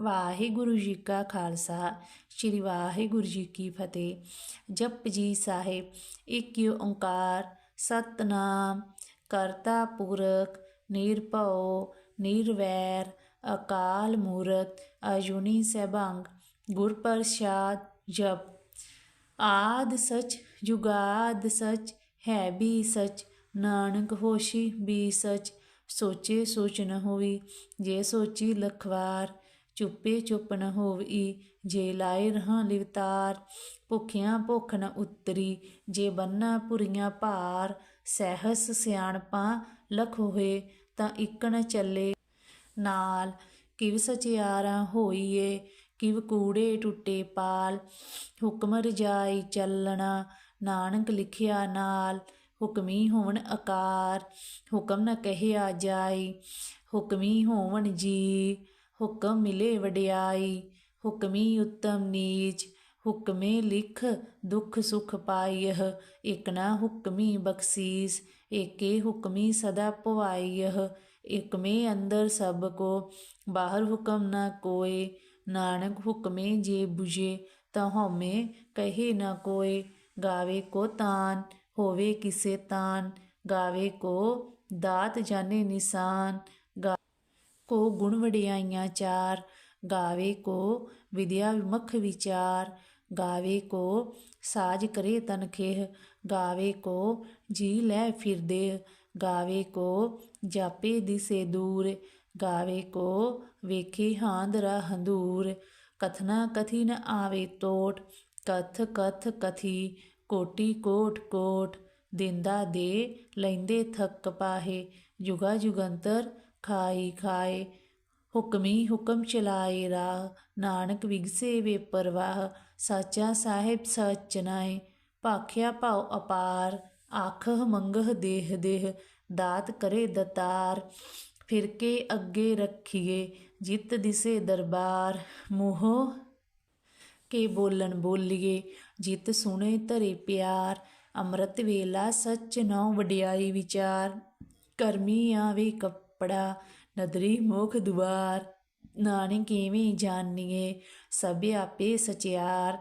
ਵਾਹਿਗੁਰੂ ਜੀ ਕਾ ਖਾਲਸਾ, ਸ੍ਰੀ ਵਾਹਿਗੁਰੂ ਜੀ ਕੀ ਫਤਿਹ। ਜਪ ਜੀ ਸਾਹਿਬ ਇੱਕ ਓੰਕਾਰ, ਸਤਨਾਮ, ਕਰਤਾ ਪੁਰਖ, ਨਿਰਭਉ, ਨਿਰਵੈਰ, ਅਕਾਲ ਮੂਰਤ ਅਜੂਨੀ ਸੈਭੰਗ, ਗੁਰ ਪ੍ਰਸਾਦ, ਜਪ। ਆਦ ਸਚ, ਜੁਗਾਦ ਸਚ, ਹੈ ਵੀ ਸਚ, ਨਾਨਕ ਹੋਸ਼ੀ ਵੀ ਸਚ, ਸੋਚੇ ਸੋਚ ਨ ਹੋਈ ਜੇ ਸੋਚੀ ਲਖਵਾਰ ਚੁੱਪੇ ਚੁੱਪ ਨ ਹੋਵੀ ਜੇ ਲਾਏ ਰਹਾ ਲਿਵਤਾਰ, ਭੁਖਿਆਂ ਭੁਖ ਨ ਉਤਰੀ, ਜੇ ਬੰਨਾ ਪੁਰੀਆਂ ਭਾਰ, ਸਹਿਸ ਸਿਆਣਪਾਂ ਲਖ ਹੋਏ, ਤਾਂ ਇੱਕ ਨ ਚੱਲੇ ਨਾਲ, ਕਿਵ ਸਚਿਆਰਾ ਹੋਈਏ, ਕਿਵ ਕੂੜੇ ਟੁੱਟੇ ਪਾਲ, ਹੁਕਮ ਰਜਾਈ ਚੱਲਣਾ, ਨਾਨਕ ਲਿਖਿਆ ਨਾਲ, ਹੁਕਮੀ ਹੋਵਣ ਆਕਾਰ ਹੁਕਮ ਨ ਕਹਿਆ ਜਾਈ, ਹੁਕਮੀ ਹੋਵਣ ਜੀ। ਹੁਕਮ ਮਿਲੇ ਵਡਿਆਈ, ਹੁਕਮੀ ਉਤਮ ਨੀਚ, ਹੁਕਮੇ ਲਿਖ ਦੁਖ ਸੁਖ ਪਾਈਹ ਇਕ ਨਾ ਹੁਕਮੀ ਬਖਸ਼ੀਸ, ਏਕੇ ਹੁਕਮੀ ਸਦਾ ਪਵਾਈਹ ਇਕ ਅੰਦਰ ਸਭ ਕੋ, ਬਾਹਰ ਹੁਕਮ ਨਾ ਕੋਏ, ਨਾਨਕ ਹੁਕਮੇ ਜੇ 부ਜੇ ਤਾਂ ਹਉਮੈ ਕਹੇ ਨਾ ਕੋਏ, ਗਾਵੇ ਕੋ ਤਾਨ, ਹੋਵੇ ਕਿਸੇ ਤਾਨ, ਗਾਵੇ ਕੋ ਦਾਤ ਜਾਣੇ ਨਿਸ਼ਾਨ ਕੋ ਗੁਣ ਵਡਿਆਈਆਂ ਚਾਰ, ਗਾਵੇ ਕੋ ਵਿਦਿਆ ਵਿਮਖ ਵਿਚਾਰ, ਗਾਵੇ ਕੋ ਸਾਜ ਕਰੇ ਤਨ ਖੇਹ, ਗਾਵੇ ਕੋ ਜੀ ਲੈ ਫਿਰਦੇ ਗਾਵੇ ਕੋ ਜਾਪੇ ਦਿਸੇ ਦੂਰ, ਗਾਵੇ ਕੋ ਵੇਖੇ ਹਾਂਦਰਾ ਹੰਦੂਰ, ਕਥਨਾ ਕਥੀ ਨ ਆਵੇ ਤੋਟ, ਕਥ ਕਥ ਕਥੀ, ਕੋਟੀ ਕੋਟ ਕੋਟ, ਦਿੰਦਾ ਦੇ ਲੈਂਦੇ ਥੱਕ ਪਾਹੇ, ਜੁਗਾ ਜੁਗੰਤਰ ਖਾਈ ਖਾਏ, ਹੁਕਮੀ ਹੁਕਮ ਚਲਾਏ ਰਾਹ, ਨਾਨਕ ਵਿਗਸੇ ਵੇ ਪਰਵਾਹ, ਸਾਚਾ ਸਾਹਿਬ ਸਚਨਾਏ ਭਾਖਿਆ ਭਾਉ ਅਪਾਰ ਆਖ ਮੰਗਹ ਦੇਹ ਦੇਹ, ਦਾਤ ਕਰੇ ਦਤਾਰ ਫਿਰ ਕੇ ਅੱਗੇ ਰੱਖੀਏ ਜਿਤ ਦਿਸੇ ਦਰਬਾਰ, ਮੋਹ ਕੇ ਬੋਲਣ ਬੋਲੀਏ, ਜਿਤ ਸੁਣੇ ਧਰੇ ਪਿਆਰ, ਅੰਮ੍ਰਿਤ ਵੇਲਾ ਸੱਚ ਨਉ ਵਡਿਆਈ ਵਿਚਾਰ, ਕਰਮੀ ਆਵੇ ਕਪ ਕੱਪੜਾ, ਨਦਰੀ ਮੁਖ ਦੁਆਰ ਨਾਨਕ ਕਿਵੇਂ ਜਾਣੀਏ ਸਭ ਆਪੇ ਸਚਿਆਰ।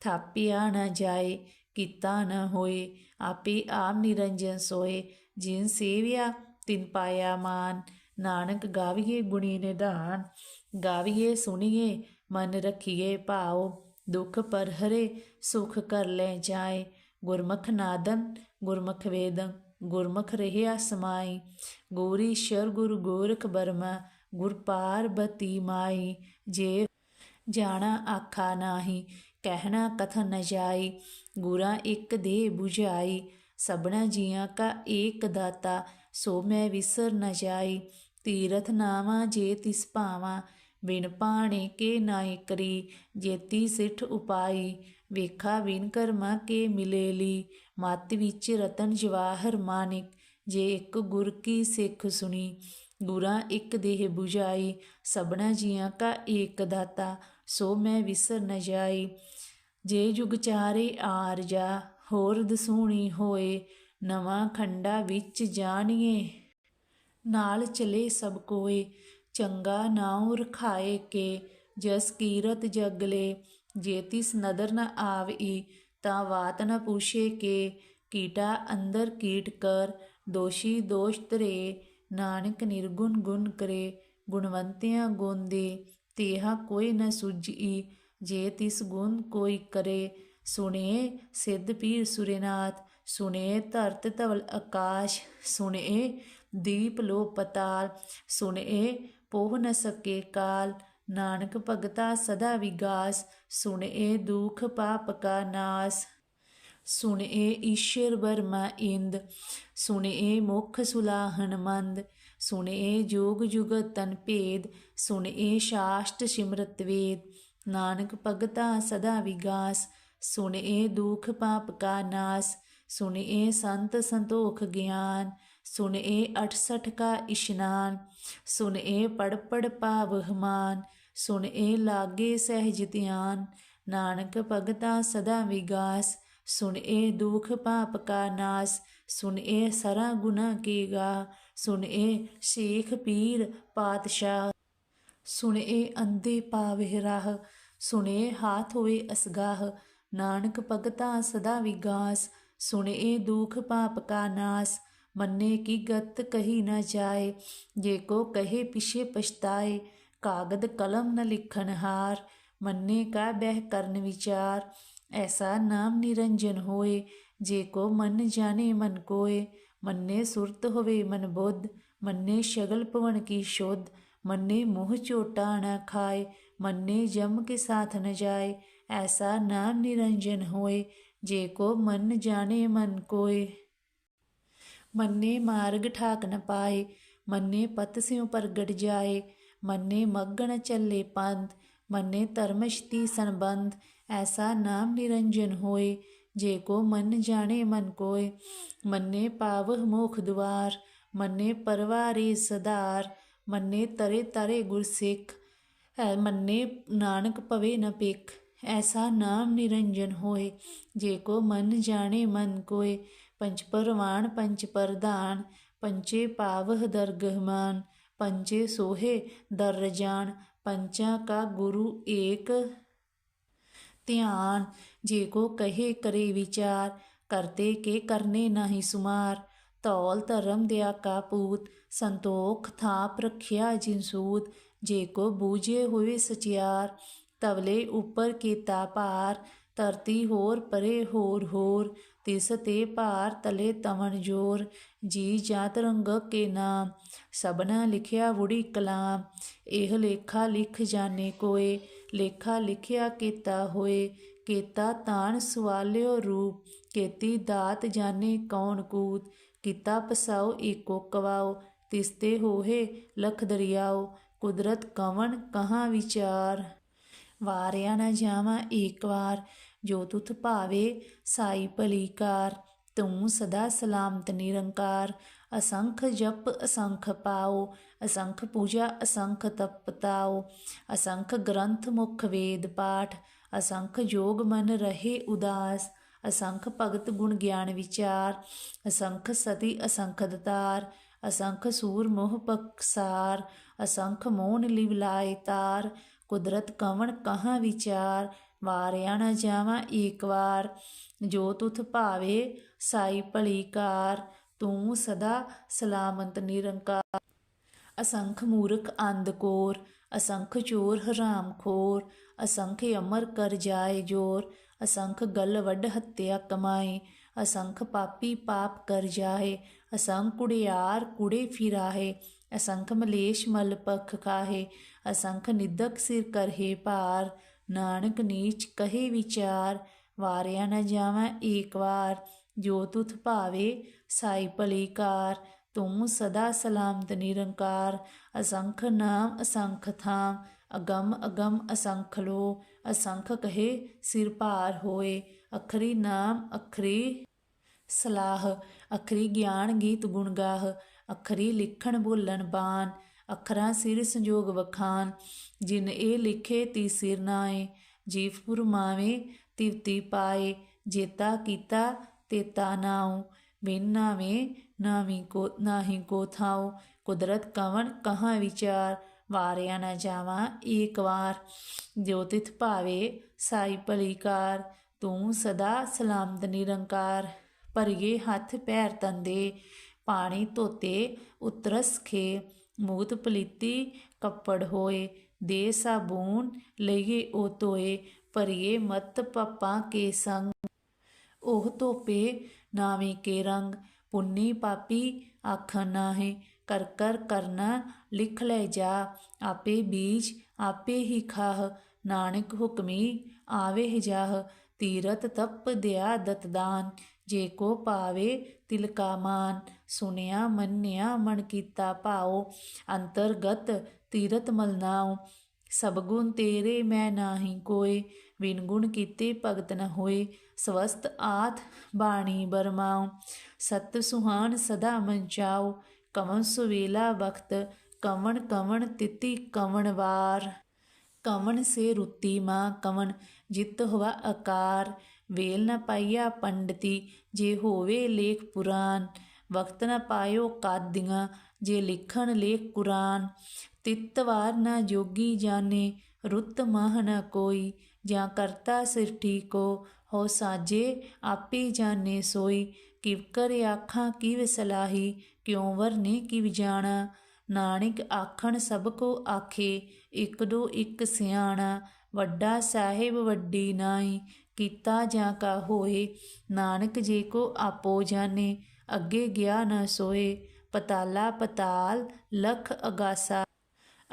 ਥਾਪਿਆ ਨਾ ਜਾਏ, ਕੀਤਾ ਨਾ ਹੋਏ, ਆਪੇ ਆਪ ਨਿਰੰਜਨ ਸੋਏ। ਜਿਨ ਸੇਵਿਆ, ਤਿਨ ਪਾਇਆ ਮਾਨ। ਨਾਨਕ ਗਾਵੀਏ ਗੁਣੀ ਨਿਧਾਨ। ਗਾਵੀਏ ਸੁਣੀਏ, ਮਨ ਰਖੀਏ ਭਾਉ। ਦੁਖ ਪਰ ਹਰੇ, ਸੁਖ ਕਰ ਲੈ ਜਾਏ। ਗੁਰਮੁਖ ਨਾਦਨ ਗੁਰਮੁਖ ਵੇਦੰ, ਗੁਰਮੁਖ ਰਹਿਆ ਸਮਾਈ। ਗੋਰੀ ਸ਼ਰ ਗੁਰ ਗੋਰਖ ਬਰਮਾ, ਗੁਰ ਪਾਰਬਤੀ ਮਾਈ, ਜੇ ਜਾਣਾ ਆਖਾ ਨਾਹੀ, ਕਹਿਣਾ ਕਥ ਨ ਜਾਈ, ਗੁਰਾ ਇੱਕ ਦੇ 부ਝਾਈ ਸਬਣਾ ਜੀਆਂ ਕਾ ਏਕ ਦਾਤਾ, ਸੋ ਮੈਂ ਵਿਸਰ ਨ ਜਾਈ, ਤੀਰਥ ਨਾਵਾ ਜੇ ਤਿਸ ਭਾਵਾ, ਬਿਨ ਪਾਣੇ ਕੇ ਨਾਇ ਕਰੀ, ਜੇਤੀ ਸਿੱਠ ਉਪਾਈ, ਵੇਖਾ ਬਿਨ ਕਰਮਾ ਕੇ ਮਿਲੇ ਲੀ, ਮਤ ਵਿੱਚ ਰਤਨ ਜਵਾਹਰ ਮਾਨਿਕ ਜੇ ਇੱਕ ਗੁਰ ਕੀ ਸਿੱਖ ਸੁਣੀ, ਗੁਰਾਂ ਇੱਕ ਦੇਹ 부ਝਾਈ ਸਭਨਾ ਜੀਆਂ ਕਾ ਏਕ ਦਾਤਾ, ਸੋ ਮੈਂ ਵਿਸਰ ਨ ਜਾਈ। ਜੇ ਜੁਗ ਚਾਰੇ ਆਰ ਜਾ, ਹੋਰ ਦਸੂਣੀ ਹੋਏ, ਨਵਾਂ ਖੰਡਾ ਵਿੱਚ ਜਾਣੀਏ। ਨਾਲ ਚਲੇ ਸਭ ਕੋਏ, ਚੰਗਾ ਨਾਉ ਰਖਾਏ ਕੇ, ਜਸ ਕੀਰਤ ਜਗਲੇ ਜੇ ਤਿਸ ਨਦਰ ਨ ਆਵਈ, ਤਾਂ ਬਾਤ ਨ ਪੁੱਛੇ ਕੇ, ਕੀਟਾ ਅੰਦਰ ਕੀਟ ਕਰ ਦੋਸ਼ੀ ਦੋਸ਼ ਤਰੇ ਨਾਨਕ ਨਿਰਗੁਣ ਗੁਣ ਕਰੇ, ਗੁਣਵੰਤਿਆਂ ਗੁਣ ਦੇ ਤੇਹਾ ਕੋਈ ਨ ਸੁਝਈ ਜੇ ਤਿਸ ਗੁਣ ਕੋਈ ਕਰੇ, ਸੁਣੇ ਸਿੱਧ ਪੀਰ ਸੁਰੇਨਾਥ, ਸੁਣੇ ਧਰਤ ਧਵਲ ਆਕਾਸ਼, ਸੁਣੇ ਦੀਪ ਲੋ ਪਤਾਲ, ਸੁਣੇ ਪੋਹ ਨ ਸਕੇ ਕਾਲ, ਨਾਨਕ ਭਗਤਾ ਸਦਾ ਵਿਗਾਸ, ਸੁਣੇ ਦੁਖ ਪਾਪ ਕਾ ਨਾਸ। ਸੁਣੇ ਈਸ਼ਰ ਵਰਮਾ ਇੰਦ, ਸੁਣੇ ਮੁਖ ਸੁਲਾਹਨ ਮੰਦ, ਸੁਣੇ ਜੋਗ ਜੁਗਤ ਤਨ ਭੇਦ, ਸੁਣੇ ਸ਼ਾਸਤ ਸਿਮਰਤ ਵੇਦ, ਨਾਨਕ ਭਗਤਾ ਸਦਾ ਵਿਗਾਸ, ਸੁਣੇ ਦੁਖ ਪਾਪ ਕਾ ਨਾਸ, ਸੁਣੇ ਸੰਤ ਸੰਤੋਖ ਗਿਆਨ, ਸੁਣੇ 68 ਕਾ ਇਸ਼ਨਾਨ, ਸੁਣੇ ਪੜ ਪੜ ਪਾਵਹਮਾਨ ਸੁਣੇ ਲਾਗੇ ਸਹਿਜ ਧਿਆਨ, ਨਾਨਕ ਭਗਤਾ ਸਦਾ ਵਿਗਾਸ ਸੁਣੇ ਦੁਖ ਪਾਪ ਕਾ ਨਾਸ, ਸੁਣੇ ਸਰਾ ਗੁਨਾ ਕੀਗਾ ਸੁਣੇ ਸ਼ੇਖ ਪੀਰ ਪਾਤਸ਼ਾਹ, ਸੁਣ ਏ ਅੰਧੇ ਪਾਵਹਿ ਰਾਹ, ਸੁਣੇ ਹਾਥ ਹੋਏ ਅਸਗਾਹ, ਨਾਨਕ ਭਗਤਾ ਸਦਾ ਵਿਗਾਸ, ਸੁਣ ਏ ਦੁਖ ਪਾਪ ਕਾ ਨਾਸ, ਮੰਨੇ ਕੀ ਗਤ ਕਹੀ ਨਾ ਜਾਏ, ਜੇ ਕੋ ਕਹੇ ਪਿਛੇ ਪਛਤਾਏ, ਕਾਗਦ ਕਲਮ ਨ ਲਿਖਣ ਹਾਰ, ਮੰਨੇ ਕਾ ਬਹਿ ਕਰਨ ਵਿਚਾਰ ਐਸਾ ਨਾਮ ਨਿਰੰਜਨ ਹੋਏ ਜੇ ਕੋ ਮਨ ਜਾਣੇ ਮਨ ਕੋਏ ਮੰਨੇ ਸੁਰਤ ਹੋਵੇ ਮਨ ਬੁੱਧ ਮੰਨੇ ਸ਼ਗਲ ਪਵਨ ਕੀ ਸ਼ੁੱਧ ਮੰਨੇ ਮੋਹ ਝੋਟਾ ਨ ਖਾਏ ਮੰਨੇ ਜਮ ਕੇ ਸਾਥ ਨ ਜਾਏ ਐਸਾ ਨਾਮ ਨਿਰੰਜਨ ਹੋਏ ਜੇ ਕੋ ਮਨ ਜਾਣੇ ਮਨ ਕੋਏ ਮੰਨੇ ਮਾਰਗ ਠਾਕ ਨ ਪਾਏ ਮੰਨੇ ਪਤ ਸਿਉ ਪ੍ਰਗਟ ਜਾਏ ਮੰਨੇ ਮਗਣ ਚੱਲੇ ਪੰਥ ਮੰਨੇ ਧਰਮਸ਼ਤੀ ਸੰਬੰਧ ਐਸਾ ਨਾਮ ਨਿਰੰਜਨ ਹੋਏ, ਜੇ ਕੋ ਮਨ ਜਾਣੇ ਮਨ ਕੋਏ। ਮੰਨੇ ਪਾਵ ਮੋਖ ਦੁਆਰ, ਮੰਨੇ ਪਰਵਾਰੇ ਸਦਾਰ, ਮੰਨੇ ਤਰੇ ਤਰੇ ਗੁਰਸਿੱਖ ਮੰਨੇ ਨਾਨਕ ਪਵੇ ਨ ਪਿਖ ਐਸਾ ਨਾਮ ਨਿਰੰਜਨ ਹੋਏ। ਜੇ ਕੋ ਮਨ ਜਾਣੇ ਮਨ ਕੋਏ ਪੰਚ ਪਰਵਾਣ ਪੰਚ ਪ੍ਰਧਾਨ ਪੰਚੇ ਪਾਵਹ ਦਰਗਹਮਾਨ ਪੰਚੇ ਸੋਹੇ ਦਰਜਾਨ ਪੰਚਾ ਕਾ ਗੁਰੂ ਏਕ ਧਿਆਨ, ਜੇ ਕੋ ਕਹੇ ਕਰੇ ਵਿਚਾਰ ਕਰਤੇ ਕੇ ਕਰਨੇ ਨਹੀਂ ਸੁਮਾਰ। ਤੌਲ ਧਰਮ ਦਿਆ ਕਾ ਪੂਤ, ਸੰਤੋਖ ਥਾਪ ਰਖਿਆ ਜਿਨਸੂਤ ਜੇ ਕੋ ਬੂਝੇ ਹੋਏ ਸਚਿਆਰ, ਤਵਲੇ ਉੱਪਰ ਕੀਤਾ ਭਾਰ। ਧਰਤੀ ਹੋਰ ਪਰੇ ਹੋਰ ਹੋਰ, ਤਿਸ ਤੇ ਭਾਰ ਤਲੇ ਤਵਣ ਜੋਰ। ਜੀ ਜਾਤ ਰੰਗ ਕੇ ਨਾਮ ਸਬਨਾ ਲਿਖਿਆ ਵੁੜੀ ਕਲਾਮ। ਇਹ ਲੇਖਾ ਲਿਖ ਜਾਣੇ ਕੋਏ ਲੇਖਾ ਲਿਖਿਆ ਕੀਤਾ ਹੋਏ, ਕੀਤਾ ਤਾਣ ਸਵਾਲਿਓ ਰੂਪ, ਕੀਤੀ ਦਾਤ ਜਾਣੇ ਕੌਣ ਕੂਤ, ਕੀਤਾ ਪਸਾਓ ਏਕੋ ਕਵਾਓ, ਤਿਸਤੇ ਹੋਏ ਲਖ ਦਰਿਆਓ, ਕੁਦਰਤ ਕਵਣ ਕਹਾਂ ਵਿਚਾਰ। ਵਾਰਿਆ ਨਾ ਜਾਵਾਂ ਏਕ ਵਾਰ, ਜੋ ਤੁਥ ਭਾਵੇ ਸਾਈ ਭਲੀਕਾਰ ਤੂੰ ਸਦਾ ਸਲਾਮਤ ਨਿਰੰਕਾਰ ਅਸੰਖ ਜਪ, ਅਸੰਖ ਪਾਓ, ਅਸੰਖ ਪੂਜਾ, ਅਸੰਖ ਤਪਤਾਓ, ਅਸੰਖ ਗ੍ਰੰਥ ਮੁਖ ਵੇਦ ਪਾਠ, ਅਸੰਖ ਜੋਗ ਮਨ ਰਹੇ ਉਦਾਸ, ਅਸੰਖ ਭਗਤ ਗੁਣ ਗਿਆਨ ਵਿਚਾਰ, ਅਸੰਖ ਸਤੀ ਅਸੰਖ ਦਤਾਰ ਅਸੰਖ ਸੂਰ ਮੋਹ ਪਕਸਾਰ, ਅਸੰਖ ਮੋਹਨ ਲਿਵ ਲਾਏ ਤਾਰ, ਕੁਦਰਤ ਕਵਣ ਕਹਾਂ ਵਿਚਾਰ, ਵਾਰਿਆ ਨਾ ਜਾਵਾਂ ਏਕ ਵਾਰ ਜੋ ਤੁਥ ਭਾਵੇ ਸਾਈ ਭਲੀ ਕਾਰ ਤੂੰ ਸਦਾ ਸਲਾਮਤ, ਨਿਰੰਕਾਰ। ਅਸੰਖ ਮੂਰਖ ਅੰਧ ਕੋਰ, ਅਸੰਖ ਚੋਰ ਹਰਾਮ ਖੋਰ। ਅਸੰਖ ਅਮਰ ਕਰ ਜਾਏ ਜੋਰ, ਅਸੰਖ ਗਲ ਵੱਡ ਹੱਤਿਆ ਕਮਾਏ। ਅਸੰਖ ਪਾਪੀ ਪਾਪ ਕਰ ਜਾਏ, ਅਸੰਖ ਕੁੜਿਆਰ ਕੁੜੇ ਫਿਰਾਹੇ ਅਸੰਖ ਮਲੇਸ਼ ਮਲ ਪਖ ਖਾਹੇ ਅਸੰਖ ਨਿਦਕ ਸਿਰ ਕਰਹੇ ਭਾਰ। ਨਾਨਕ ਨੀਚ ਕਹੇ ਵਿਚਾਰ, ਵਾਰਿਆ ਨ ਜਾਵਾਂ ਏਕ ਵਾਰ। ਜੋ ਤੁਥ ਭਾਵੇ, ਸਾਈ ਭਲੀ ਕਾਰ ਤੂੰ ਸਦਾ ਸਲਾਮਤ ਨਿਰੰਕਾਰ, ਅਸੰਖ ਨਾਮ ਅਸੰਖ ਥਾਮ ਅਗੰਮ ਅਗੰਮ ਅਸੰਖ ਲੋ, ਅਸੰਖ ਕਹੇ ਸਿਰ ਭਾਰ ਹੋਏ, ਅਖਰੀ ਨਾਮ ਅਖਰੀ ਸਲਾਹ, ਅਖਰੀ ਗਿਆਨ ਗੀਤ ਗੁਣ ਗਾਹ, ਅਖਰੀ ਲਿਖਣ ਬੋਲਣ ਬਾਣ, ਅਖਰਾਂ ਸਿਰ ਸੰਜੋਗ ਵਖਾਨ ਜਿਨ ਇਹ ਲਿਖੇ ਤੀ ਸਿਰ ਨਾਏ, ਜੀਵ ਪੁਰਮਾਵੇ ਤਿਵਤੀ ਪਾਏ, ਜੇਤਾ ਕੀਤਾ ਤੇਤਾ ਨਾਉ ਬਿਨ ਨਾਵੇਂ ਨਾਵੀ ਕੋ ਨਾਹੀ ਕੋ ਥਾਉ। ਕੁਦਰਤ ਵਾਰਿਆ ਨਾ ਜਾਵਾਂ ਏਕ ਵਾਰ। ਜੋ ਤਿਥ ਭਾਵੇ, ਸਾਈ ਭਲੀਕਾਰ ਤੂੰ ਸਦਾ ਸਲਾਮਤ ਨਿਰੰਕਾਰ। ਭਰੀਏ ਹੱਥ ਪੈਰ ਤੰਦੇ, ਪਾਣੀ ਧੋਤੇ ਉਤਰਸ ਖੇ। ਮੂਤ ਪਲੀਤੀ ਕੱਪੜ ਹੋਏ, ਦੇ ਸਾਬੂਨ ਲਈਏ ਉਹ ਤੋਏ ਭਰੀਏ ਮਤ ਪਪਾਂ ਕੇ ਸੰਗ। ਉਹ ਧੋਪੇ ਨਾਵੇਂ ਕੇ ਰੰਗ, ਪੁੰਨੀ ਪਾਪੀ ਆਖਣ ਨਾਹੀ, ਕਰ ਕਰ ਕਰਨਾ ਲਿਖ ਲੈ ਜਾ, ਆਪੇ ਬੀਜ ਆਪੇ ਹੀ ਖਾਹ, ਨਾਨਕ ਹੁਕਮੀ ਆਵੇ ਜਾਹ, ਤੀਰਤ ਤਪ ਦਿਆ ਦਤਦਾਨ ਜੇ ਕੋ ਪਾਵੇ ਤਿਲ ਕਾ ਮਾਨ, ਸੁਨਿਆ ਮੰਨਿਆ ਮਨ ਕੀਤਾ ਭਾਉ, ਅੰਤਰਗਤ ਤੀਰਤ ਮਲਨਾਉ, ਸਭ ਗੁਣ ਤੇਰੇ ਮੈਂ ਨਾਹੀ ਕੋਏ ਵਿਨਗੁਣ ਕੀਤੇ ਭਗਤ ਨ ਹੋਏ, ਸਵਸਤ ਆਥ ਬਾਣੀ ਬਰਮਾਉ। ਸਤ ਸੁਹਾਨ ਸਦਾ ਮੰਚਾਉ ਕਵਨ ਸੁਵੇਲਾ ਵਖਤ, ਕਵਣ ਕਵਣ ਤਿਤੀ ਕਵਣ ਵਾਰ। ਕਵਣ ਸੇ ਰੁੱਤੀ ਮਾਂ ਕਵਣ, ਜਿਤ ਹੋਵਾ ਆਕਾਰ ਵੇਲ ਨ ਪਾਈਆ ਪੰਡਤੀ, ਜੇ ਹੋਵੇ ਲੇਖ ਪੁਰਾਨ। ਵਕਤ ਨ ਪਾਇਓ ਕਾਦੀਆਂ, ਜੇ ਲਿਖਣ ਲੇਖ ਕੁਰਾਨ। ਤਿਤਵਾਰ ਨਾ ਜੋਗੀ ਜਾਣੇ ਰੁੱਤ ਮਹ ਨ ਕੋਈ। ਜਾਂ ਕਰਤਾ ਸਿਰਠੀ ਕੋ ਹੋ ਸਾਜੇ, ਆਪੇ ਜਾਣੇ ਸੋਈ। ਕਿਵ ਕਰ ਆਖਾਂ, ਕਿਵ ਸਲਾਹੀ, ਕਿਉ ਵਰਨੇ ਕਿਵ ਜਾਣਾ। ਨਾਨਕ ਆਖਣ, ਸਭ ਕੋ ਆਖੇ, ਇਕ ਦੋ ਇੱਕ ਸਿਆਣਾ। ਵੱਡਾ ਸਾਹਿਬ ਵੱਡੀ ਨਾਈ ਕੀਤਾ ਜਾਂ ਕਾ ਹੋਏ। ਨਾਨਕ ਜੇ ਕੋ ਆਪੋ ਜਾਣੇ, ਅੱਗੇ ਗਿਆ ਨਾ ਸੋਏ। ਪਤਾਲਾ ਪਤਾਲ, ਲਖ ਅਗਾਸਾ।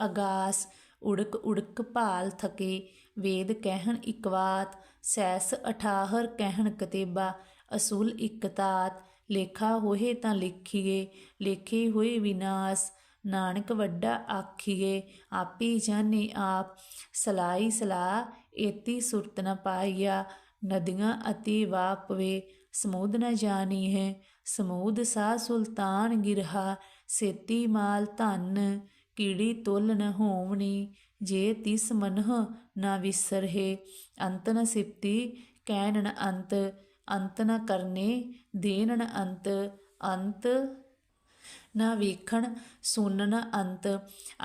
ਅਗਾਸ, ਉੜਕ ਉੜਕ ਭਾਲ ਥਕੇ। ਵੇਦ ਕਹਿਣ ਇਕਵਾਤ ਸੈਸ ਅਠਾਹਰ ਕਹਿਣ ਕਤੇਬਾ, ਅਸੂਲ ਇਕਤਾਤ ਲੇਖਾ ਹੋਏ ਤਾਂ ਲਿਖੀਏ, ਲੇਖੇ ਹੋਏ ਵਿਨਾਸ਼। ਨਾਨਕ ਵੱਡਾ ਆਖੀਏ, ਆਪੇ ਜਾਣੇ ਆਪ। ਸਲਾਈ ਸਲਾ ਏਤੀ ਸੁਰਤ ਨ ਪਾਈਆ ਨਦੀਆਂ ਅਤੀ ਵਾਪਵੇ ਸਮੂਦ ਨ ਜਾਣੀ ਹੈ ਸਮੂਦ ਸਾ ਸੁਲਤਾਨ ਗਿਰਹਾ। ਸੇਤੀ ਮਾਲ ਧਨ, ਕੀੜੀ ਤੁਲ ਨ ਹੋਵਣੀ। ਜੇ ਤਿਸ ਮਨਹ ਨਾ ਵਿਸਰਹੇ, ਅੰਤ ਨ ਸਿਪਤੀ ਕਹਿਣ ਅੰਤ ਅੰਤ ਨ ਕਰਨੇ ਦੇਣ ਅੰਤ ਅੰਤ ਨਾ ਵੇਖਣ ਸੁਣਨ ਅੰਤ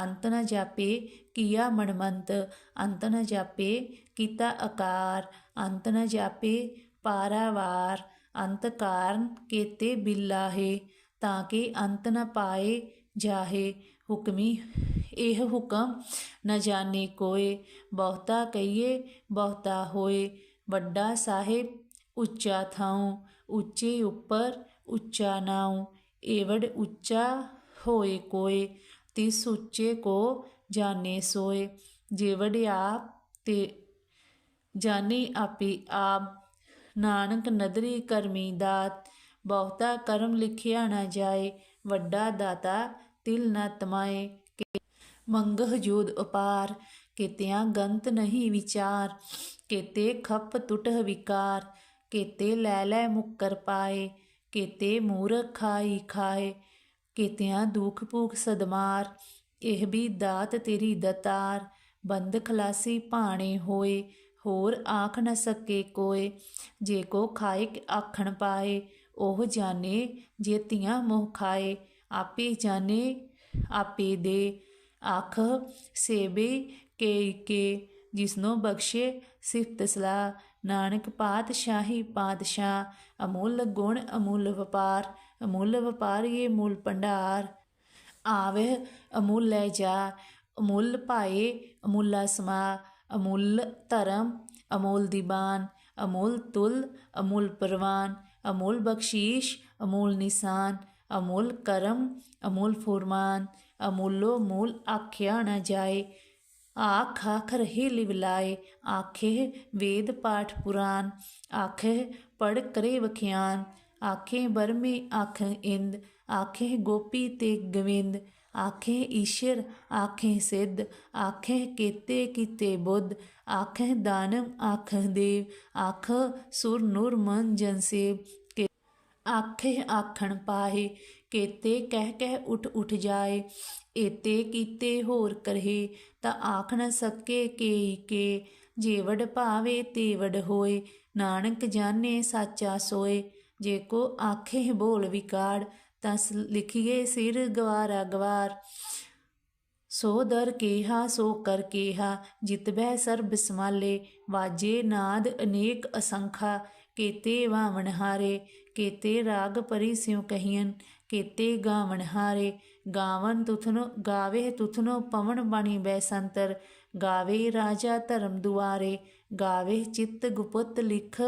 ਅੰਤ ਨ ਜਾਪੇ, ਕੀਆ ਮਨਮੰਤ, ਅੰਤ ਨ ਜਾਪੇ, ਕੀਤਾ ਆਕਾਰ ਅੰਤ ਨ ਜਾਪੇ, ਪਾਰਾਵਾਰ, ਅੰਤ ਕਾਰਨ ਕੇਤੇ ਬਿਲਾਹੇ, ਤਾਂ ਕਿ ਅੰਤ ਨ ਪਾਏ ਜਾਹੇ। ਹੁਕਮੀ। ਇਹ ਹੁਕਮ ਨ ਜਾਣੇ ਕੋਏ, ਬਹੁਤਾ ਕਹੀਏ, ਬਹੁਤਾ ਹੋਏ। ਵੱਡਾ ਸਾਹਿਬ, ਉੱਚਾ ਥਾਉ। ਉੱਚੇ ਉੱਪਰ, ਉੱਚਾ ਨਾਉ। ਏਵੜ ਉੱਚਾ ਹੋਏ ਕੋਏ, ਤਿਸ ਉੱਚੇ ਕੋ ਜਾਣੇ ਸੋਏ। ਜੇਵੜ ਆਪ ਤੇ ਜਾਣੇ ਆਪੇ ਆਪ। ਨਾਨਕ ਨਦਰੀ ਕਰਮੀ ਦਾਤ। ਬਹੁਤਾ ਕਰਮ ਲਿਖਿਆ ਨਾ ਜਾਏ। ਵੱਡਾ ਦਾਤਾ ਤਿਲ ਨ ਤਮਾਏ ਮੰਗਹ ਜੋਦ ਉਪਾਰ, ਕਿਤਿਆਂ ਗੰਤ ਨਹੀਂ ਵਿਚਾਰ, ਕਿਤੇ ਖੱਪ ਟੁਟਹ ਵਿਕਾਰ, ਕਿਤੇ ਲੈ ਲੈ ਮੁੱਕਰ ਪਾਏ, ਕਿਤੇ ਮੂਰਖ ਖਾਈ ਖਾਏ, ਕਿਤਿਆਂ ਦੁਖ ਭੂਖ ਸਦਮਾਰ, ਇਹ ਵੀ ਦਾਤ ਤੇਰੀ ਦਤਾਰ, ਬੰਦ ਖਲਾਸੀ ਭਾਣੇ ਹੋਏ, ਹੋਰ ਆਖ ਨ ਸਕੇ ਕੋਏ, ਜੇ ਕੋ ਖਾਏ ਆਖਣ ਪਾਏ, ਉਹ ਜਾਣੇ ਜੇ ਧੀਆਂ ਮੋਹ ਖਾਏ ਆਪੇ ਜਾਣੇ, ਆਪੇ ਦੇ ਆਖ ਸੇਬੇ ਕੇ ਕੇ, ਜਿਸਨੋ ਬਖਸ਼ੇ ਸਿਫਤ ਸਲਾ ਨਾਨਕ ਪਾਤਸ਼ਾਹੀ ਪਾਤਸ਼ਾਹ, ਅਮੁੱਲ ਗੁਣ, ਅਮੁੱਲ ਵਪਾਰ ਅਮੁੱਲ ਵਪਾਰ ਇਹ ਮੂਲ ਭੰਡਾਰ। ਆਵੇ ਅਮੁੱਲ ਲੈ ਜਾ, ਅਮੁੱਲ ਭਾਏ ਅਮੁੱਲਾ ਸਮਾ। ਅਮੁੱਲ ਧਰਮ, ਅਮੁੱਲ ਦੀਵਾਨ ਅਮੁੱਲ ਤੁਲ, ਅਮੁੱਲ ਪਰਵਾਨ। ਅਮੁੱਲ ਬਖਸ਼ੀਸ਼, ਅਮੁੱਲ ਨਿਸ਼ਾਨ। ਅਮੁੱਲ ਕਰਮ ਅਮੁੱਲ ਫੁਰਮਾਨ ਅਮੁੱਲੋ ਮੂਲ ਆਖਿਆ ਨਾ ਜਾਏ ਆਖ ਆਖ ਰਹੇ ਲਿਵਲਾਏ ਆਖੇ ਵੇਦ ਪਾਠ ਪੁਰਾਨ ਆਖੇ ਪੜ ਕਰੇ ਵਖਿਆਨ ਆਖੇ ਬਰਮੇ ਆਖ ਇੰਦ ਆਖੇ ਗੋਪੀ ਤੇ ਗਵਿੰਦ ਆਖੇ ਈਸ਼ਰ ਆਖੇ ਸਿੱਧ ਆਖੇ ਕੀਤੇ ਕੀਤੇ ਬੁੱਧ ਆਖੇ ਦਾਨਮ ਆਖ ਦੇਵ ਆਖ ਸੁਰ ਨੂਰ ਮਨ ਜਨ ਸੇਵ ਕੇ ਆਖੇ ਆਖਣ ਪਾਹੇ, ਕੇਤੇ ਕਹਿ ਕਹਿ ਉਠ ਉਠ ਜਾਏ। ਏਤੇ ਕੀਤੇ ਹੋਰ ਕਰਹੇ, ਤਾਂ ਆਖ ਨ ਸਕੇ ਕੇ ਕੇ। ਜੇ ਭਾਵੇ ਤੇ ਹੋਏ, ਨਾਨਕ ਜਾਣੇ ਸਾਚਾ ਸੋਏ। ਜੇ ਕੋ ਆਖੇ ਬੋਲ ਵਿਕਾੜ ਤਾਂ ਲਿਖੀਏ ਸਿਰ ਗਵਾਰਾ ਗਵਾਰ। ਸੋ ਦਰ ਕੇਹਾ, ਸੋ ਕਰ ਕੇਹਾ ਜਿਤ ਬਹਿ ਸਰਬ ਸਮਾਲੇ ਵਾਜੇ ਨਾਦ ਅਨੇਕ ਅਸੰਖਾ ਕੇਤੇ ਵਾਵਣ ਹਾਰੇ, ਕੇਤੇ ਰਾਗ ਪਰੀ ਸਿਉ ਕਹੀਨ ਕੇਤੇ ਗਾਵਣ ਹਾਰੇ। ਗਾਵਨ ਤੁਥਨੋ ਗਾਵੇ ਤੁਥਨੋ ਪਵਨ ਬਾਣੀ ਬੈਸੰਤਰ, ਗਾਵੇ ਰਾਜਾ ਧਰਮ ਦੁਆਰੇ ਗਾਵੇ ਚਿੱਤ ਗੁਪਤ ਲਿਖ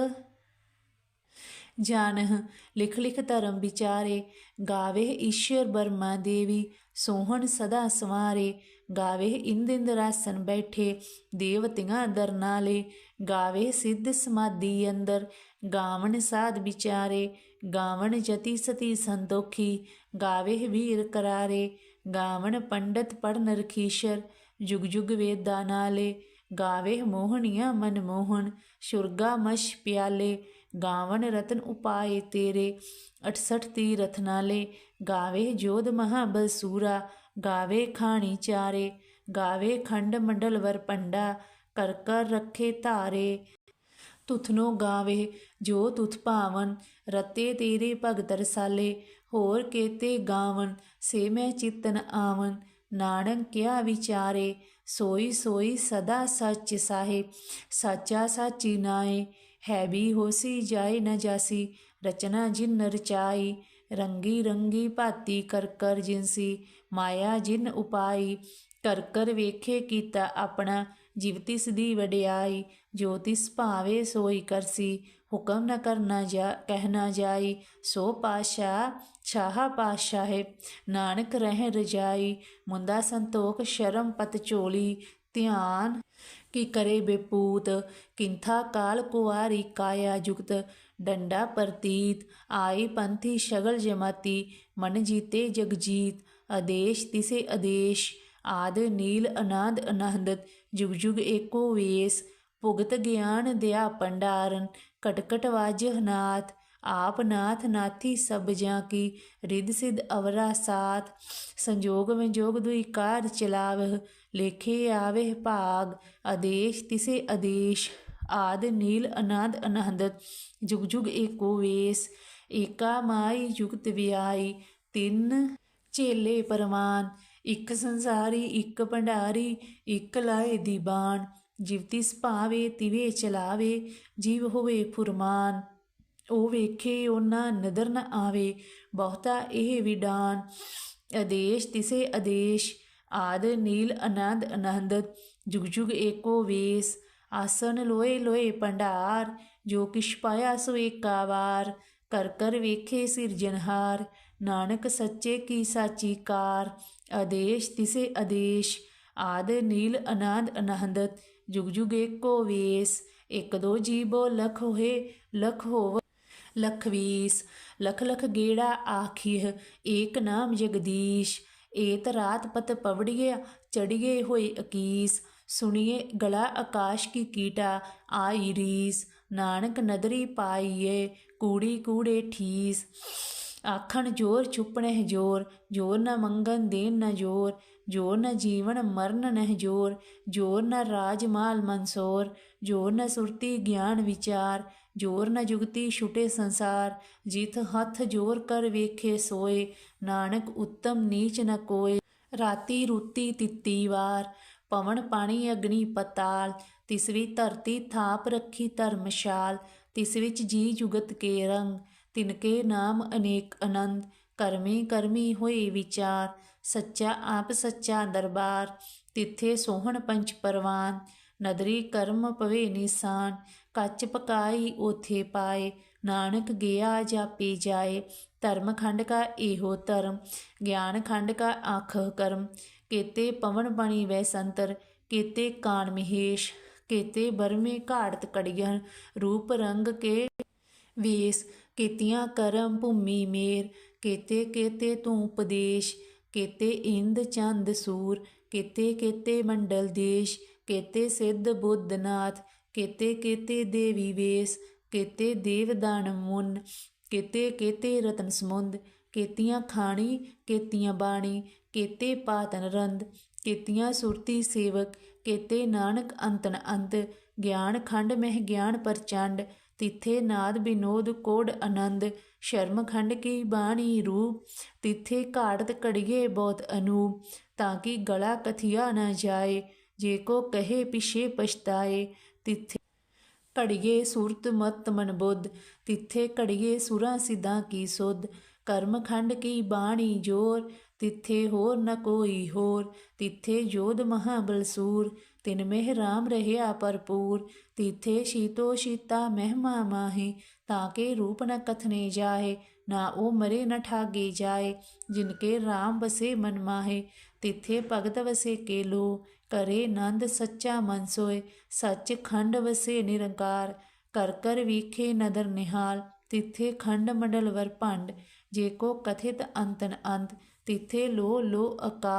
ਜਾਣਹ, ਲਿਖ ਲਿਖ ਧਰਮ ਵਿਚਾਰੇ। ਗਾਵੇ ਈਸ਼ਰ ਬਰਮਾ ਦੇਵੀ, ਸੋਹਣ ਸਦਾ ਸਵਾਰੇ। ਗਾਵੇ ਇੰਦ ਇੰਦਰਾਸਨ ਬੈਠੇ, ਦੇਵਤਿਆਂ ਦਰਨਾਲੇ ਗਾਵੇ ਸਿੱਧ ਸਮਾਧੀ ਅੰਦਰ, ਗਾਵਣ ਸਾਧ ਵਿਚਾਰੇ। ਗਾਵਣ ਜਤੀ ਸਤੀ ਸੰਤੋਖੀ, ਗਾਵੇ ਵੀਰ ਕਰਾਰੇ। ਗਾਵਣ ਪੰਡਤ ਪੜਨ ਰਖੀਸ਼ਰ, ਜੁਗ ਜੁਗ ਵੇਦਾਂ ਨਾਲੇ। ਗਾਵੇ ਮੋਹਣੀਆਂ ਮਨ ਮੋਹਨ ਸੁਰਗਾ ਮਸ਼ ਪਿਆਲੇ। ਗਾਵਨ ਰਤਨ ਉਪਾਏ ਤੇਰੇ 68 ਤੀਰਥ ਨਾਲੇ। ਗਾਵੇ ਜੋਧ ਮਹਾਬਲ ਸੂਰਾ ਗਾਵੇ ਖਾਣੀ ਚਾਰੇ, ਗਾਵੇ ਖੰਡ ਮੰਡਲ ਵਰ ਪੰਡਾ ਕਰ ਕਰ ਰੱਖੇ ਧਾਰੇ। ਤੁਥਨੋ ਗਾਵੇ, ਜੋ ਤੁਥ ਭਾਵਨ, ਰਤੇ ਤੇਰੇ ਭਗਤ ਰਸਾਲੇ, ਹੋਰ ਕੇਤੇ ਗਾਵਨ, ਸੇ ਮੈਂ ਚਿਤਨ ਆਵਨ। ਨਾਨਕ ਕਿਆ ਵਿਚਾਰੇ, ਸੋਈ ਸੋਈ ਸਦਾ ਸੱਚ ਸਾਹਿਬ ਸਾਚਾ ਸਾਚੀ ਨਾਏ ਹੈ ਵੀ ਹੋਸੀ ਜਾਏ ਨਾ ਜਾਸੀ, ਰਚਨਾ ਜਿਨ ਰਚਾਈ ਰੰਗੀ ਰੰਗੀ ਭਾਤੀ ਕਰ ਕਰ ਜਿਨਸੀ, ਮਾਇਆ ਜਿਨ ਉਪਾਈ, ਕਰ ਕਰ ਵੇਖੇ ਕੀਤਾ ਆਪਣਾ, ਜਿਵ ਦੀ ਵਡਿਆਈ ਜੋਤਿਸ਼ ਭਾਵੇ ਸੋਈ ਕਰਸੀ, ਹੁਕਮ ਨ ਕਰਨਾ ਜਾ ਕਹਿਣਾ ਜਾਈ, ਸੋ ਪਾਸ਼ਾ ਛਾਹਾ ਪਾਸ਼ਾ ਹੈ ਨਾਨਕ ਰਹਿ ਰਜਾਈ ਮੁੰਦਾ ਸੰਤੋਖ ਸ਼ਰਮ ਪਤ ਚੋਲੀ ਧਿਆਨ ਕੀ ਕਰੇ ਬੇਪੂਤ, ਕਿੰਥਾ ਕਾਲ ਕੁਵਾਰੀ ਕਾਇਆ ਜੁਗਤ ਡੰਡਾ ਪ੍ਰਤੀਤ, ਆਈ ਪੰਥੀ ਸ਼ਗਲ ਜਮਾਤੀ, ਮਨ ਜੀਤੇ ਜਗ ਜੀਤ, ਆਦੇਸ਼ ਤਿਸੇ ਆਦੇਸ਼, ਆਦ ਨੀਲ ਅਨਾਦ ਅਨਹਦਤ, ਜੁਗ ਜੁਗ ਏਕੋ ਵੇਸ, ਭੁਗਤ ਗਿਆਨ ਦਿਆ ਪੰਡਾਰਨ ਕਟਕਟ ਵਾਜ ਨਾਥ, ਆਪ ਨਾਥ ਨਾਥੀ ਸਭ ਜਾਂ ਕੀ, ਰਿੱਧ ਸਿਧ ਅਵਰਾ ਸਾਥ, ਸੰਜੋਗ ਵਿਜੋਗ ਦੁਈ ਕਾਰ ਚਲਾਵਹ, ਲੇਖੇ ਆਵੇ ਭਾਗ, ਆਦੇਸ਼ ਤਿਸੇ ਆਦੇਸ਼। ਆਦ ਨੀਲ ਅਨਾਦ ਅਨਹਦਤ, ਜੁਗ ਜੁਗ ਏਕੋ ਵੇਸ, ਏਕਾ ਮਾਈ ਯੁਗਤ ਵਿਆਈ, ਤਿੰਨ ਚੇਲੇ ਪਰਮਾਨ ਇੱਕ ਸੰਸਾਰੀ, ਇੱਕ ਭੰਡਾਰੀ, ਇੱਕ ਲਾਏ ਦੀਬਾਨ ਜਿਵ ਤਿਸ ਭਾਵੇ ਤਿਵੇ ਚਲਾਵੇ, ਜੀਵ ਹੋਵੇ ਫੁਰਮਾਨ। ਉਹ ਵੇਖੇ ਉਹਨਾਂ ਨਦਰ ਨ ਆਵੇ, ਬਹੁਤਾ ਇਹ ਵਿਡਾਨ। ਆਦੇਸ਼ ਤਿਸੇ ਆਦੇਸ਼, ਆਦ ਨੀਲ ਅਨੰਦ ਅਨੰਦਤ ਜੁਗ ਜੁਗ ਏਕੋ ਵੇਸ ਆਸਨ ਲੋਏ ਲੋਏ ਭੰਡਾਰ, ਜੋ ਕਿਛ ਪਾਇਆ ਸੋ ਏਕਾ ਕਰ ਕਰ ਵੇਖੇ ਸਿਰਜਨਹਾਰ ਨਾਨਕ ਸੱਚੇ ਕੀ ਸਾਚੀ ਕਾਰ, ਆਦੇਸ਼ ਤਿਸੇ ਆਦੇਸ਼, ਆਦ ਨੀਲ ਅਨੰਦ ਅਨੰਦਤ ਜੁਗ ਜੁਗ ਏਕੋ ਵੇਸ, ਇਕ ਦੋ ਜੀਬੋ ਲਖ ਹੋਏ, ਲਖ ਹੋਵ, ਲਖ ਵੀਸ, ਲਖ ਲਖ ਗੇੜਾ ਆਖੀਹ, ਏਕ ਨਾਮ ਜਗਦੀਸ਼, ਏਤ ਰਾਤ ਪਤ ਪਵੜੀਏ ਚੜੀਏ ਹੋਏ ਅਕੀਸ ਸੁਣੀਏ ਗਲਾ ਆਕਾਸ਼ ਕੀ ਕੀਟਾ, ਆਈ ਰੀਸ, ਨਾਨਕ ਨਦਰੀ ਪਾਈਏ, ਕੂੜੀ ਕੂੜੇ ਠੀਸ। ਆਖਣ ਜੋਰ ਚੁੱਪਣੇ ਜੋਰ ਜੋਰ ਨਾ ਮੰਗਨ ਦੇਨ ਨਾ ਜੋਰ ਜੋਰ ਨਾ ਜੀਵਨ ਮਰਨ ਨਹਿ ਜੋਰ ਜੋਰ ਨਾ ਰਾਜ ਮਾਲ ਮਨਸੋਰ, ਜੋਰ ਨਾ ਸੁਰਤੀ ਗਿਆਨ ਵਿਚਾਰ, ਜੋਰ ਨਾ ਜੁਗਤੀ ਛੁਟੇ ਸੰਸਾਰ ਜਿਤ ਹੱਥ ਜੋਰ ਕਰ ਵੇਖੇ ਸੋਏ, ਨਾਨਕ ਉੱਤਮ ਨੀਚ ਨ ਕੋਏ, ਰਾਤੀ ਰੂਤੀ ਤਿੱਤੀ ਵਾਰ ਪਵਨ ਪਾਣੀ ਅਗਨੀ ਪਤਾਲ ਤਿਸਵੀ ਧਰਤੀ ਥਾਪ ਰੱਖੀ ਧਰਮਸ਼ਾਲ, ਤਿਸ ਵਿੱਚ ਜੀ ਜੁਗਤ ਕੇ ਰੰਗ ਤਿਨਕੇ ਨਾਮ ਅਨੇਕ ਅਨੰਦ, ਕਰਮੀ ਕਰਮੀ ਹੋਏ ਵਿਚਾਰ, ਸੱਚਾ ਆਪ ਸੱਚਾ ਦਰਬਾਰ, ਤਿੱਥੇ ਸੋਹਣ ਪੰਚ ਪਰਵਾਨ, ਨਦਰੀ ਕਰਮ ਪਵੇ ਨਿਸਾਨ, ਕੱਚ ਪਕਾਈ ਉਥੇ ਪਾਏ, ਨਾਨਕ ਗਿਆ ਜਾਪੀ ਜਾਏ, ਧਰਮ ਖੰਡ ਕਾ ਇਹੋ ਧਰਮ, ਗਿਆਨ ਖੰਡ ਕਾ ਆਖ ਕਰਮ ਕੇਤੇ ਪਵਨ ਬਣੀ ਵੈ ਸੰਤਰ ਕੇਤੇ ਕਾਨ ਮਹੇਸ਼, ਕੇਤੇ ਬਰਮੇ ਘਾੜਤ ਕੜੀਆਂ ਰੂਪ ਰੰਗ ਕੇ ਵੇਸ, ਕੀਤੀਆਂ ਕਰਮ ਭੂਮੀ ਮੇਰ, ਕੇਤੇ ਕੇਤੇ ਤੂੰ ਉਪਦੇਸ਼, ਕੇਤੇ ਇੰਦ ਚੰਦ ਸੂਰ, ਕੇਤੇ ਕੇਤੇ ਮੰਡਲ ਦੇਸ਼, ਕੇਤੇ ਸਿੱਧ ਬੁੱਧਨਾਥ ਕੇਤੇ ਕੇਤੇ ਦੇਵੀ ਵੇਸ, ਕੇਤੇ ਦੇਵ ਦਾਨ ਮੁਨ, ਕੇਤੇ ਕੇਤੇ ਰਤਨ ਸਮੁੰਦ ਕੇਤੀਆਂ ਖਾਣੀ, ਕੇਤੀਆਂ ਬਾਣੀ, ਕੇਤੇ ਪਾਤਨ ਰੰਦ ਕੇਤੀਆਂ ਸੁਰਤੀ ਸੇਵਕ, ਕੇਤੇ ਨਾਨਕ ਅੰਤਨ ਅੰਤ, ਗਿਆਨ ਖੰਡ ਮਹਿ ਗਿਆਨ ਪ੍ਰਚੰਡ, ਤਿੱਥੇ ਨਾਦ ਬਿਨੋਦ ਕੋੜ ਆਨੰਦ, ਸ਼ਰਮ ਖੰਡ ਕੀ ਬਾਣੀ ਰੂਪ, ਤਿੱਥੇ ਘਾੜਤ ਕੜੀਏ ਬਹੁਤ ਅਨੂਪ, ਤਾਂ ਕਿ ਗਲਾ ਕਥਿਆ ਨਾ ਜਾਏ, ਜੇ ਕੋ ਕਹੇ ਪਿਛੇ ਪਛਤਾਏ, ਤਿੱਥੇ ਘੜੀਏ ਸੂਰਤ ਮਤ ਮਨ ਬੁੱਧ, ਤਿੱਥੇ ਘੜੀਏ ਸੁਰਾਂ ਸਿਧਾਂ ਕੀ ਸੁਧ ਕਰਮ ਖੰਡ ਕੀ ਬਾਣੀ ਜੋਰ, ਤਿੱਥੇ ਹੋਰ ਨ ਕੋਈ ਹੋਰ, ਤਿੱਥੇ ਜੋਧ ਮਹਾਬਲ ਸੂਰ ਤਿਨ ਮਹਿ ਰਾਮ ਰਹਿਆ ਭਰਪੂਰ, ਤਿੱਥੇ ਸ਼ੀਤੋ ਸ਼ੀਤਾ ਮਹਿਮਾ ਮਾਹੀ, ਤਾਂ ਕੇ ਰੂਪ ਨ ਕਥਨੇ ਜਾਏ ਨਾ ਉਹ ਮਰੇ ਨ ਠਾਗੇ ਜਾਏ, ਜਿਨ ਕੇ ਰਾਮ ਬਸੇ ਮਨ ਮਾਹੇ, ਤਿੱਥੇ ਭਗਤ ਵਸੇ ਕੇ ਲੋ ਕਰੇ ਨੰਦ ਸੱਚਾ ਮਨ ਸੋਏ, ਸੱਚ ਖੰਡ ਵਸੇ ਨਿਰੰਕਾਰ, ਕਰ ਕਰ ਵੀਖੇ ਨਦਰ ਨਿਹਾਲ, ਤਿੱਥੇ ਖੰਡ ਮੰਡਲ ਵਰ ਭੰਡ ਜੇ ਕੋ ਕਥਿਤ ਅੰਤਨ ਅੰਤ, ਤਿੱਥੇ ਲੋ ਲੋ ਅਕਾ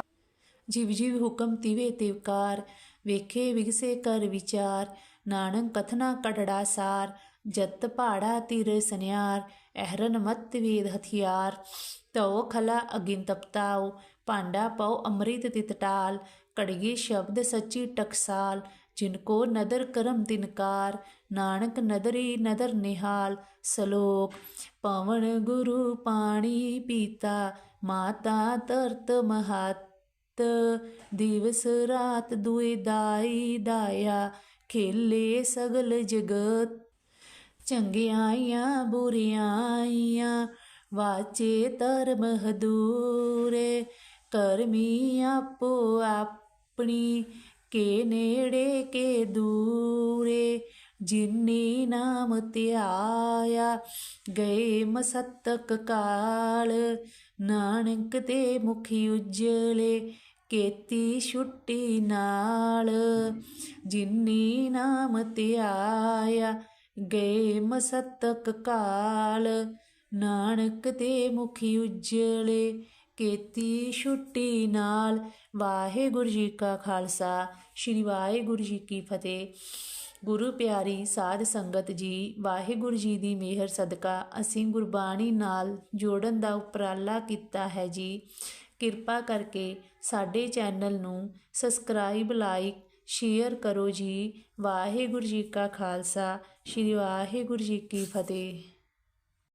ਜਿਵ ਜਿਵ ਹੁਕਮ ਤਿਵੇ ਤਿਵਕਾਰ ਵੇਖੇ ਵਿਗਸੇ ਕਰ ਵਿਚਾਰ। ਨਾਨਕ ਕਥਨਾ ਕਟੜਾ ਸਾਰ, ਜਤ ਪਹਾੜਾ ਤੀਰ ਸਨਿਆਰ ਅਹਰਨ ਮਤ ਵੇਦ ਹਥਿਆਰ। ਤਉ ਖਲਾ ਅਗਿਨ ਤਪਤਾਉ ਭਾਂਡਾ ਪਉ ਅੰਮ੍ਰਿਤ ਤਿਤਟਾਲ ਕੜਗੇ ਸ਼ਬਦ ਸੱਚੀ ਟਕਸਾਲ ਜਿਨ ਕੋ ਨਦਰ ਕਰਮ ਤਿਨਕਾਰ ਨਾਨਕ ਨਦਰੀ ਨਦਰ ਨਿਹਾਲ, ਸਲੋਕ, ਪਵਨ ਗੁਰੂ ਪਾਣੀ ਪੀਤਾ, ਮਾਤਾ ਤਰਤ ਮਹਾਤ, ਦਿਵਸ ਰਾਤ ਦੁਇ ਦਾਈ ਦਾਇਆ, ਖੇਲੇ ਸਗਲ ਜਗਤ। ਚੰਗਿਆਈਆਂ, ਬੁਰਿਆਈਆਂ, ਵਾਚੇ ਧਰਮ ਹਦੂਰੇ, ਕਰਮੀ ਆਪੋ ਆਪਣੀ ਕੇ ਨੇੜੇ, ਕੇ ਦੂਰੇ, ਜਿਨੀ ਨਾਮ ਧਿਆਇਆ। ਗਏ ਮਸਤਕ ਕਾਲ, ਨਾਨਕ ਤੇ ਮੁਖੀ ਉਜਲੇ, ਕੀਤੀ ਛੁੱਟੀ ਨਾਲ। ਜਿਨੀ ਨਾਮ ਧਿਆਇਆ, ਗਏ ਮਸਤਕ ਕਾਲ, ਨਾਨਕ ਤੇ ਮੁਖੀ ਉਜਲੇ ਕੀਤੀ ਛੁੱਟੀ ਨਾਲ। ਵਾਹਿਗੁਰੂ ਜੀ ਕਾ ਖਾਲਸਾ, ਸ੍ਰੀ ਵਾਹਿਗੁਰੂ ਜੀ ਕੀ ਫਤਿਹ। ਗੁਰੂ ਪਿਆਰੀ ਸਾਧ ਸੰਗਤ ਜੀ, ਵਾਹਿਗੁਰੂ ਜੀ ਦੀ ਮਿਹਰ ਸਦਕਾ ਅਸੀਂ ਗੁਰਬਾਣੀ ਨਾਲ ਜੋੜਨ ਦਾ ਉਪਰਾਲਾ ਕੀਤਾ ਹੈ ਜੀ। ਕਿਰਪਾ ਕਰਕੇ ਸਾਡੇ ਚੈਨਲ ਨੂੰ ਸਬਸਕ੍ਰਾਈਬ, ਲਾਈਕ, ਸ਼ੇਅਰ ਕਰੋ ਜੀ। ਵਾਹਿਗੁਰੂ ਜੀ ਕਾ ਖਾਲਸਾ, ਸ੍ਰੀ ਵਾਹਿਗੁਰੂ ਜੀ ਕੀ ਫਤਿਹ।